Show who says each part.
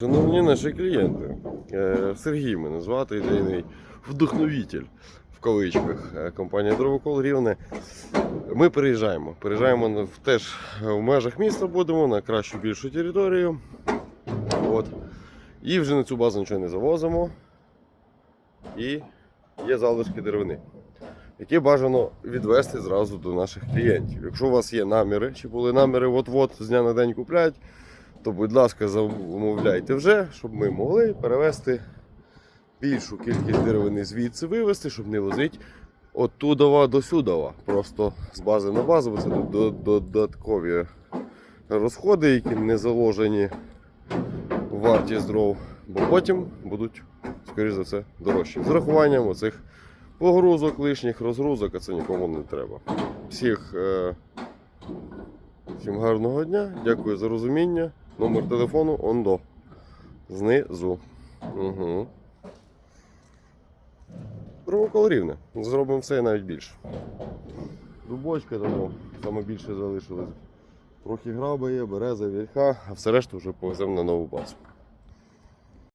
Speaker 1: Шановні наші клієнти, е, Сергій мене звати ідейний вдохновитель в кавичках. Е, Компанія Дровокол Рівне. Ми переїжджаємо. Переїжджаємо теж в межах міста будемо на кращу більшу територію. От. І вже на цю базу нічого не завозимо. І є залишки деревини, які бажано відвести зразу до наших клієнтів. Якщо у вас є наміри, чи були наміри от-от з дня на день куплять, то, будь ласка, замовляйте вже, щоб ми могли перевезти більшу кількість деревини звідси вивезти, щоб не возити оттудова до сюдова. Просто з бази на базу, бо це до- до- додаткові розходи, які не заложені в вартість дров, бо потім будуть, скоріш за все, дорожчі. З рахуванням оцих погрузок, лишніх розгрузок, а це нікому не треба. Всіх. Е- Всім гарного дня, дякую за розуміння. Номер телефону ондо. Знизу. Угу. Дровокол рівне. Зробимо все і навіть більше. Дубочка тому саме більше залишилось. Трохи граба є, береза, вільха, а все решту вже повеземо на нову базу.